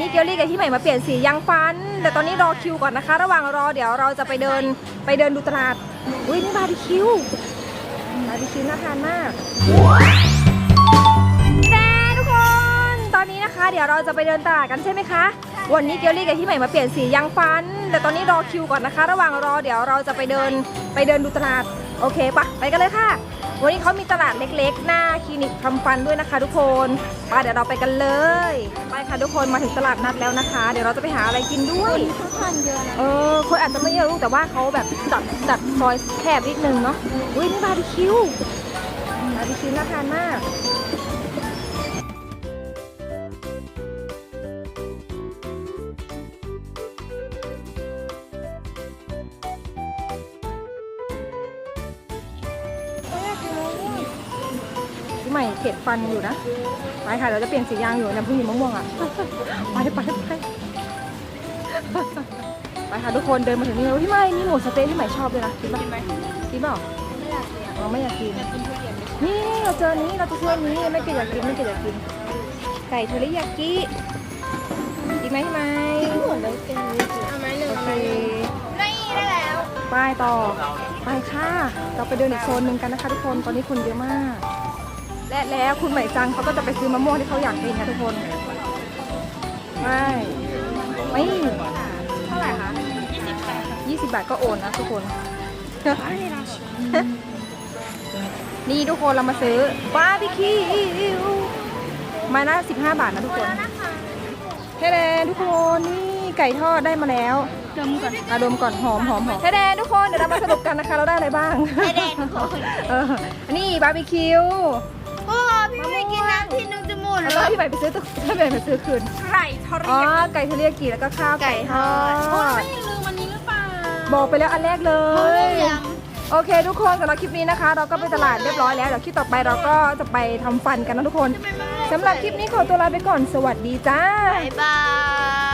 นี้เกลลี่กับที่ใหม่มาเปลี่ยนสียางฟัน แต่ตอนนี้รอคิวก่อนนะคะ ระหว่างรอเดี๋ยวเราจะไปเดินไปเดินดูตลาด อุ้ยนี่บาร์บีคิว บาร์บีคิวน่าทานมากแน่ทุกคน ตอนนี้นะคะ เดี๋ยวเราจะไปเดินตลาดกันใช่ไหมคะ วันนี้เกลลี่กับที่ใหม่มาเปลี่ยนสียางฟัน แต่ตอนนี้รอคิวก่อนนะคะ ระหว่างรอเดี๋ยวเราจะไปเดินไปเดินดูตลาด โอเคปะไปกันเลยค่ะ วันนี้เขามีตลาดเล็กๆ หน้าคลินิกทำฟันด้วยนะคะ ทุกคนไปเดี๋ยวเราไปกันเลย ไปค่ะทุกคนมาถึงตลาดนัดแล้วนะคะ เดี๋ยวเราจะไปหาอะไรกินด้วยเขาทานเยอะนะเออคนอาจจะไม่เยอะรู้แต่ว่าเขาแบบจัดจัดซอยแคบนิดนึงเนาะ อุ้ยนี่บาร์บีคิว บาร์บีคิวน่าทานมาก ม่เผ็ดฟันอยู่นะ ไปค่ะ เราจะเปลี่ยนสียางอยู่น้ำพึ่งหิมะม่วงอะ ไปไปไปไปค่ะทุกคนเดินมาถึงนี่แล้วพี่ใหม่นี่หมูสะเต๊ะที่ใหม่ชอบเลยนะกินปะกินเปล่าไม่อยากเลยอะเราไม่อยากกินกินทุเรียนไหมนี่นี่เราเจอนี้เราจะเจอนี้ไม่เกิดอยากกินไม่เกิดอยากกินไก่เทอริยากิกินไหมพี่ใหม่หมดเลยเป็นเอาไหมหนึ่งโอเอาเคไหมนี่ได้แล้วไปต่อไปค่ะ เราไปเดินอีกโซนหนึ่งกันนะคะทุกคนตอนนี้คนเยอะมาก และแล้วคุณใหม่จังเขาก็จะไปซื้อมะม่วงที่เขาอยากกินค่ะทุกคน ไม่ไม่เท่าไหร่คะยี่สิบบาทก็โอนนะทุกคน นี่ทุกคนเรามาซื้อบาร์บีคิวไมาละสิบห้าบาทนะทุกคนเฮ้แดนทุกคนนี่ไก่ทอดได้มาแล้วดมก่อนอาดมก่อนหอมหอมหอมเฮ้แดนทุกคนเดี๋ยวเรามาสรุปกันนะคะเราได้อะไรบ้างให้แดงทุกคนเอออันนี้บาร์บีคิว พ่อพี่ไม่กินน้ำที่นึงจะหมดแล้วเลก็ยพี่ใหม่ไปซื้อตุ๊กพี่ใหม่ไปซื้อคืน ไก่ทอดอ๋อไก่เทอริยากิแล้วก็ข้าวไก่ทอดไม่ลืมอันนี้หรือเปล่าบอกไปแล้วอันแรกเลเขาเรียยงโอเคทุกคนสำหรับคลิปนี้นะคะ เราก็ไปตลาดเรียบร้อยแล้วเดี๋ยวคลิปต่อไปเราก็จะไปทำฟันกันนะทุกคนสำหรับคลิปนี้ขอตัวลาไปก่อนสวัสดีจ้าบายบาย